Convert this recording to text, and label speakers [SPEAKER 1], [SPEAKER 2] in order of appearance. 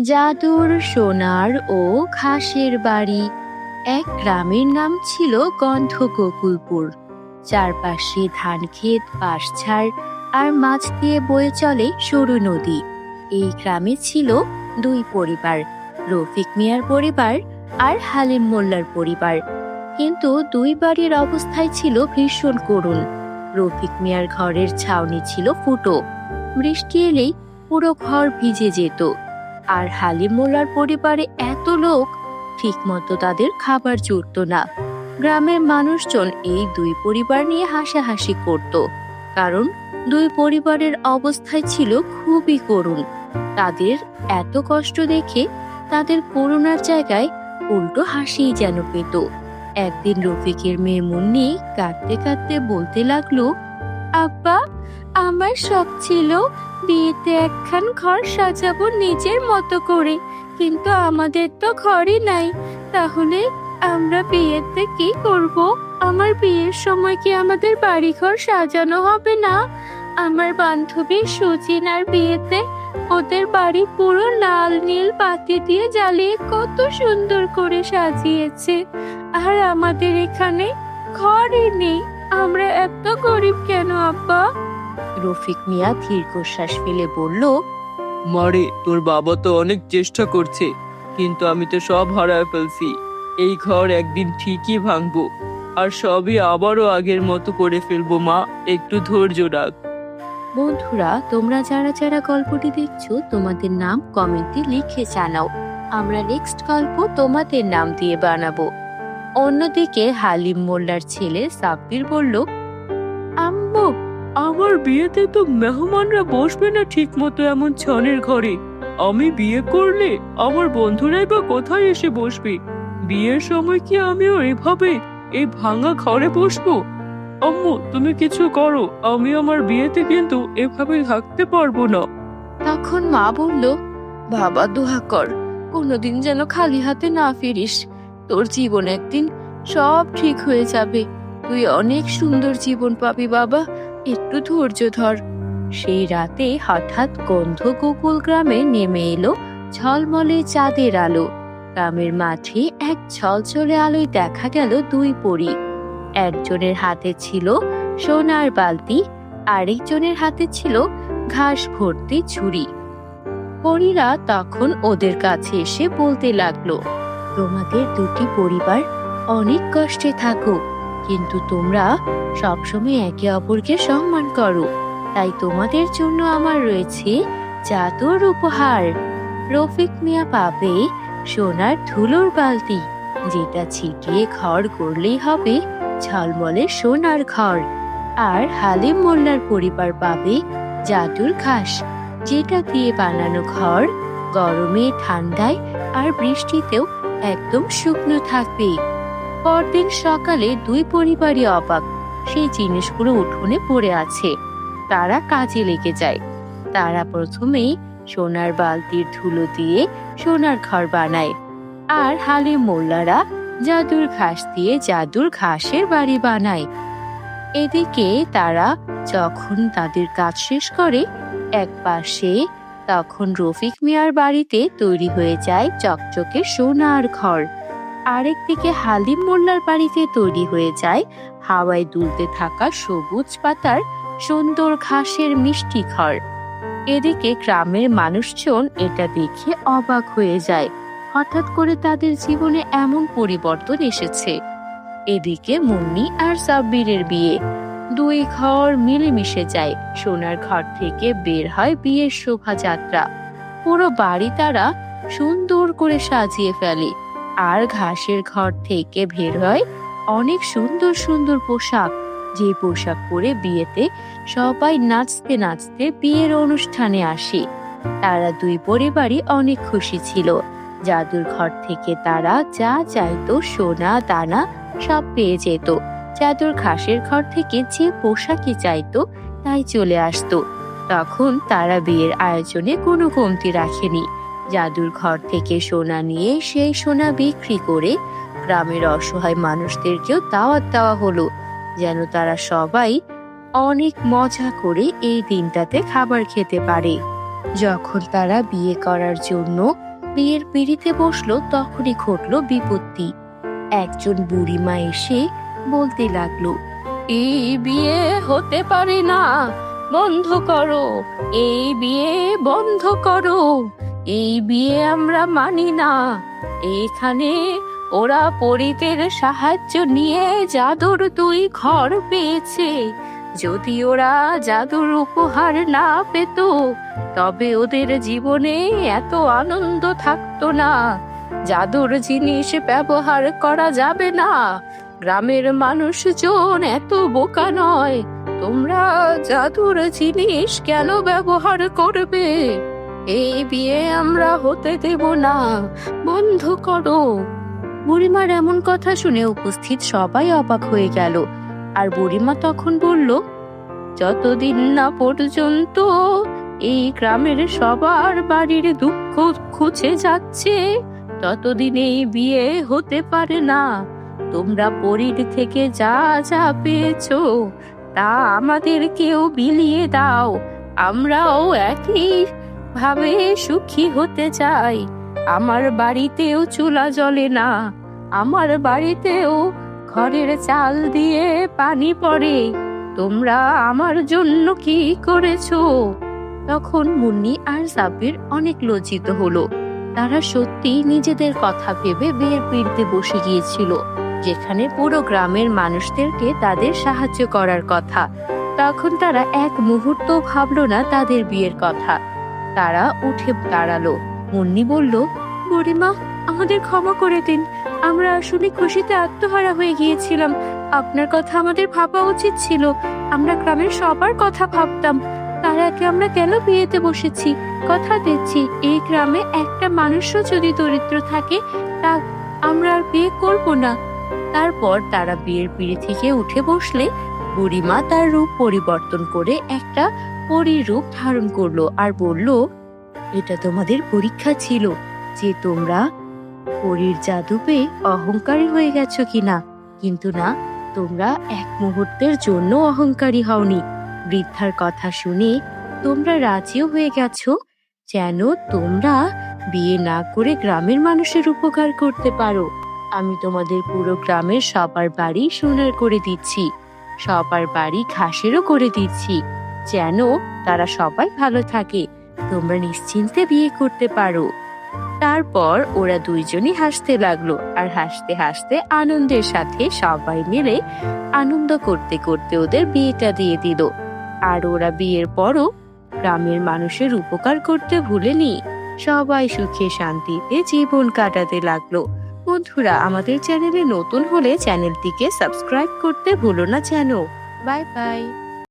[SPEAKER 1] জাদুর সোনার ও ঘাসের বাড়ি। এক গ্রামের নাম ছিল গন্ধগোকুলপুর। চারপাশে ধান ক্ষেত পাশছাড় আর মাছ দিয়ে বয়ে চলে সরু নদী। এই গ্রামে ছিল দুই পরিবার, রফিক মিয়ার পরিবার আর হালিম মোল্লার পরিবার। কিন্তু দুই বাড়ির অবস্থায় ছিল ভীষণ করুণ। রফিক মিয়ার ঘরের ছাউনি ছিল ফুটো। বৃষ্টি এলেই পুরো ঘর ভিজে যেত। আর হালিম মোল্লার পরিবারে এত লোক, ঠিকমতো তাদের খাবার জুটত না। গ্রামের মানুষজন এই দুই পরিবার নিয়ে হাসাহাসি করত। কারণ দুই পরিবারের অবস্থায় ছিল খুবই করুণ। তাদের এত কষ্ট দেখে তাদের করুণার জায়গায় উল্টো হাসিই যেন পেত। একদিন রফিকের মেয়ে মুন্নি কাঁদতে কাঁদতে বলতে লাগল, আব্বা আমার শখ ছিল বিয়েতে একখান ঘর সাজাবো নিজের মতো করে। কিন্তু আমাদের তো ঘরই নাই। তাহলে আমরা বিয়েতে কি করব? আমার বিয়ের সময় কি আমাদের বাড়িঘর সাজানো হবে না? আমার বান্ধবী সুচিনার বিয়েতে ওদের বাড়ি পুরো লাল নীল বাতি দিয়ে জ্বালিয়ে কত সুন্দর করে সাজিয়েছে। আর আমাদের এখানে ঘরই নেই। আমরা এত গরিব কেন আব্বা? রফিক মিয়া দীর্ঘশ্বাস ফেলে বলল
[SPEAKER 2] মারে তোর বাবা তো অনেক চেষ্টা করছে কিন্তু আমি তো সব হারায় ফেলছি। এই ঘর একদিন ঠিকই ভাঙবো আর সবই আবারও আগের মতো করে ফেলব মা একটু ধৈর্য রাখ।
[SPEAKER 1] বন্ধুরা তোমরা যারা যারা গল্পটি দেখছ তোমাদের নাম কমেন্টে লিখে জানাও। আমরা নেক্সট গল্প তোমাদের নাম দিয়ে বানাবো। অন্যদিকে হালিম মোল্লার ছেলে সাব্বির বলল
[SPEAKER 2] আমার বিয়েতে তো মেহমানরা বসবে না ঠিক মতো এমন ছনের ঘরে। আমি বিয়ে করলে আমার বন্ধুরাই বা কোথায় এসে বসবে? বিয়ের সময় কি আমিও এভাবে এই ভাঙা ঘরে বসবো? আম্মু, তুমি কিছু করো। আমি আমার বিয়েতে কিন্তু এভাবে থাকতে পারব না।
[SPEAKER 1] তখন মা বলল, বাবা, দোহা কর। কোনোদিন যেন খালি হাতে না ফিরিস। তোর জীবন একদিন সব ঠিক হয়ে যাবে। তুই অনেক সুন্দর জীবন পাবি বাবা। একটু ধৈর্য ধর। সেই রাতে হঠাৎ গন্ধ গোকুল গ্রামে নেমে এলো ঝলমলে চাঁদের আলো। গ্রামের মাঠে এক ঝলঝলে আলোয় দেখা গেল দুই পরি। একজনের হাতে ছিল সোনার বালতি, আরেকজনের হাতে ছিল ঘাস ভর্তি ছুরি। পরীরা তখন ওদের কাছে এসে বলতে লাগল, তোমাদের দুটি পরিবার অনেক কষ্টে থাকো কিন্তু তোমরা সবসময় একে অপরকে সম্মান করো। তাই তোমাদের জন্য আমার রয়েছে জাদুর উপহার। রফিক মিয়া পাবে সোনার ধুলোর বালতি, যেটা ছিটিয়ে ঘর করলেই হবে ঝলমলে সোনার ঘর। আর হালিম মোল্লার পরিবার পাবে জাদুর ঘাস, যেটা দিয়ে বানানো ঘর গরমে, ঠান্ডায় আর বৃষ্টিতেও একদম শুকনো থাকবে। পরদিন সকালে দুই পরিবারই অবাক। সেই জিনিসগুলো উঠোনে পড়ে আছে। তারা কাজে লেগে যায়। তারা প্রথমেই সোনার বালতির ধুলো দিয়ে সোনার ঘর বানায়। আর হালিম মোল্লারা জাদুর ঘাস দিয়ে জাদুর ঘাসের বাড়ি বানায়। এদিকে তারা যখন তাদের কাজ শেষ করে, এক পাশে তখন রফিক মিয়ার বাড়িতে তৈরি হয়ে যায় চকচকে সোনার ঘর। আরেকদিকে হালিম মোল্লার বাড়িতে তৈরি হয়ে যায় হাওয়ায় দুলতে থাকা সবুজ পাতার সুন্দর ঘাসের মিষ্টি ঘর এদিকে গ্রামের মানুষজন এটা দেখে অবাক হয়ে যায়। হঠাৎ করে তাদের জীবনে এমন পরিবর্তন এসেছে। এদিকে মুন্নি আর সাব্বিরের বিয়ে। দুই ঘর মিলেমিশে যায়। সোনার ঘর থেকে বের হয় বিয়ের শোভাযাত্রা। পুরো বাড়ি তারা সুন্দর করে সাজিয়ে ফেলে। আর ঘাসের ঘর থেকে বের হয় অনেক সুন্দর সুন্দর পোশাক। যে পোশাক পরে বিয়েতে সবাই নাচতে নাচতে বিয়ের অনুষ্ঠানে আসে। তারা দুই পরিবারই অনেক খুশি ছিল। জাদুর ঘর থেকে তারা যা চাইতো সোনা, দানা সব পেয়ে যেত। জাদুর ঘাসের ঘর থেকে যে পোশাকই চাইতো তাই চলে আসতো। তখন তারা বিয়ের আয়োজনে কোনো কমতি রাখেনি। জাদুর ঘর থেকে সোনা নিয়ে সেই সোনা বিক্রি করে গ্রামের অসহায় মানুষদেরকেও দাওয়াত দেওয়া হলো, যেন তারা সবাই অনেক মজা করে এই দিনটাতে খাবার খেতে পারে। যখন তারা বিয়ে করার জন্য বিয়ের পিড়িতে বসল, তখনই ঘটলো বিপত্তি। একজন বুড়িমা এসে বলতে লাগল, এই বিয়ে হতে পারে না, বন্ধ করো, এই বিয়ে বন্ধ করো। এই বিয়ে আমরা মানি না। এখানে ওরা পরিতের সাহায্য নিয়ে জাদুর দুই ঘর পেয়েছে। যদি ওরা জাদুর উপহার না পেত, তবে ওদের জীবনে এত আনন্দ থাকতো না। জাদুর জিনিস ব্যবহার করা যাবে না। গ্রামের মানুষজন এত বোকা নয়। তোমরা জাদুর জিনিস কেন ব্যবহার করবে? এই বিয়ে আমরা হতে দেব না। বন্ধ করো। বুড়িমার এমন কথা শুনে উপস্থিত সবাই অবাক হয়ে গেল। আর বুড়িমা তখন বলল, যতদিন না পর্যন্ত এই গ্রামের সবার বাড়ির দুঃখ খুঁজে যাচ্ছে, ততদিন এই বিয়ে হতে পারে না। তোমরা পরীর থেকে যা যা পেয়েছ, তা আমাদেরকেও বিলিয়ে দাও। আমরাও একই ভাবে সুখী হতে চাই। আমার বাড়িতেও চুলা জ্বলে না। আমার বাড়িতেও ঘরের চাল দিয়ে পানি পড়ে। তোমরা আমার জন্য কি করেছ? তখন মুন্নি আর সাব্বির অনেক লজ্জিত হলো। তারা সত্যি নিজেদের কথা ভেবে বিয়ের পিড়তে বসে গিয়েছিল, যেখানে পুরো গ্রামের মানুষদেরকে তাদের সাহায্য করার কথা। তখন তারা এক মুহূর্ত ভাবলো না তাদের বিয়ের কথা। তারা উঠে দাঁড়াল। মুন্নি বলল, বুড়িমা, আমাদের ক্ষমা করে দিন। আমরা আসলে খুশিতে আত্মহারা হয়ে গিয়েছিলাম। আপনার কথা আমাদের ভাবা উচিত ছিল। আমরা গ্রামের সবার কথা ভাবতাম। তার আগে আমরা কেন বিয়েতে বসেছি? কথা দিচ্ছি, এই গ্রামে একটা মানুষও যদি দরিদ্র থাকে, তা আমরা আর বিয়ে করব না। তারপর তারা বিয়ের পিড়ি থেকে উঠে বসলে বুড়িমা তার রূপ পরিবর্তন করে একটা পরীর রূপ ধারণ করল আর বলল, এটা তোমাদের পরীক্ষা ছিল যে তোমরা পরীর জাদু পেয়ে অহংকারী হয়ে গেছো কিনা। কিন্তু না, তোমরা এক মুহূর্তের জন্য অহংকারী হওনি। বৃদ্ধার কথা শুনে তোমরা রাজিও হয়ে গেছো যেন তোমরা বিয়ে না করে গ্রামের মানুষের উপকার করতে পারো। আমি তোমাদের পুরো গ্রামের সবার বাড়ি সোনার করে দিচ্ছি। সবার বাড়ি ঘাসেরও করে দিচ্ছি, যেন তারা সবাই ভালো থাকে। তোমরা নিশ্চিন্তে বিয়ে করতে পারো। তারপর ওরা দুইজনই হাসতে লাগল আর হাসতে হাসতে আনন্দের সাথে সবাই মিলে আনন্দ করতে করতে ওদের বিয়েটা দিয়ে দিল। আর ওরা বিয়ের পরও গ্রামের মানুষের উপকার করতে ভুলেনি। সবাই সুখে শান্তিতে জীবন কাটাতে লাগল। বন্ধুরা আমাদের চ্যানেলে নতুন হলে চ্যানেলটিকে সাবস্ক্রাইব করতে ভুলো না যেন। Bye bye.